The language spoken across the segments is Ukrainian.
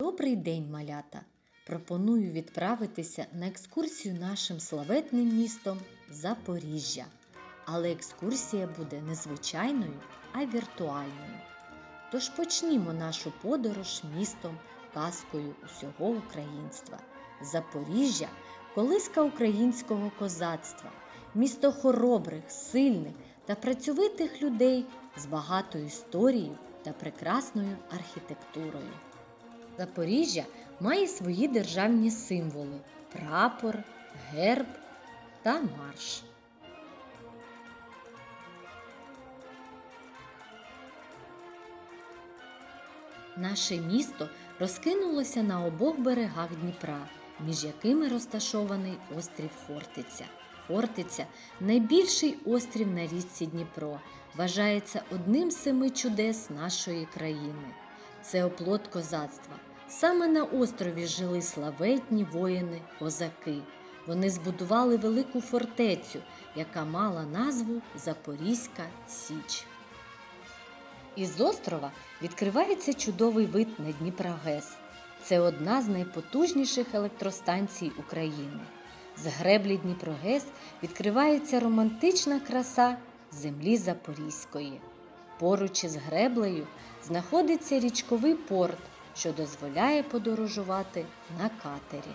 Добрий день, малята! Пропоную відправитися на екскурсію нашим славетним містом Запоріжжя. Але екскурсія буде не звичайною, а віртуальною. Тож почнімо нашу подорож містом, казкою усього українства. Запоріжжя колиска українського козацтва, місто хоробрих, сильних та працьовитих людей з багатою історією та прекрасною архітектурою. Запоріжжя має свої державні символи прапор, герб та марш. Наше місто розкинулося на обох берегах Дніпра, між якими розташований острів Хортиця. Хортиця найбільший острів на річці Дніпро, вважається одним з семи чудес нашої країни. Це оплот козацтва. Саме на острові жили славетні воїни-козаки. Вони збудували велику фортецю, яка мала назву Запорізька Січ. Із острова відкривається чудовий вид на Дніпрогес. Це одна з найпотужніших електростанцій України. З греблі Дніпрогес відкривається романтична краса землі Запорізької. Поруч із греблею знаходиться річковий порт, що дозволяє подорожувати на катері.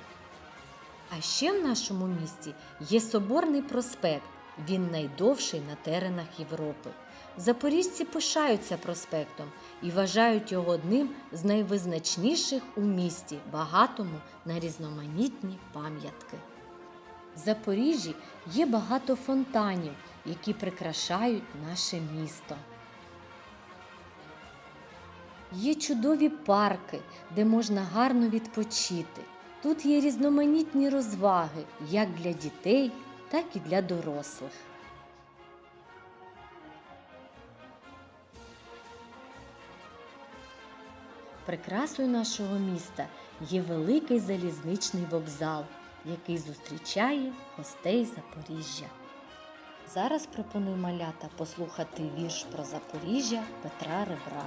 А ще в нашому місті є Соборний проспект. Він найдовший на теренах Європи. Запоріжці пишаються проспектом і вважають його одним з найвизначніших у місті, багатому на різноманітні пам'ятки. В Запоріжжі є багато фонтанів, які прикрашають наше місто. Є чудові парки, де можна гарно відпочити. Тут є різноманітні розваги як для дітей, так і для дорослих. Прикрасою нашого міста є великий залізничний вокзал, який зустрічає гостей Запоріжжя. Зараз пропоную малята послухати вірш про Запоріжжя Петра Ребра.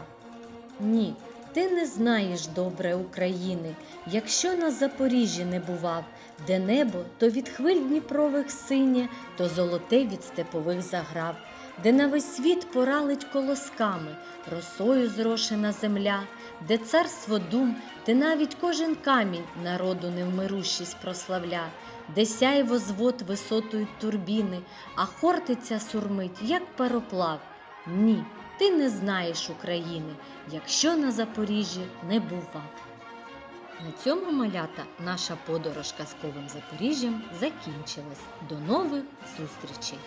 Ні, ти не знаєш добре України, якщо на Запоріжжі не бував, де небо то від хвиль Дніпрових синє, то золоте від степових заграв, де на весь світ поралить колосками, росою зрошена земля, де царство дум, де навіть кожен камінь народу невмирущість прославля, де сяйво звод висотою турбіни, а хортиця сурмить, як пароплав. Ні, ти не знаєш України, якщо на Запоріжжі не бував. На цьому малята наша подорож казковим Запоріжжям закінчилась. До нових зустрічей!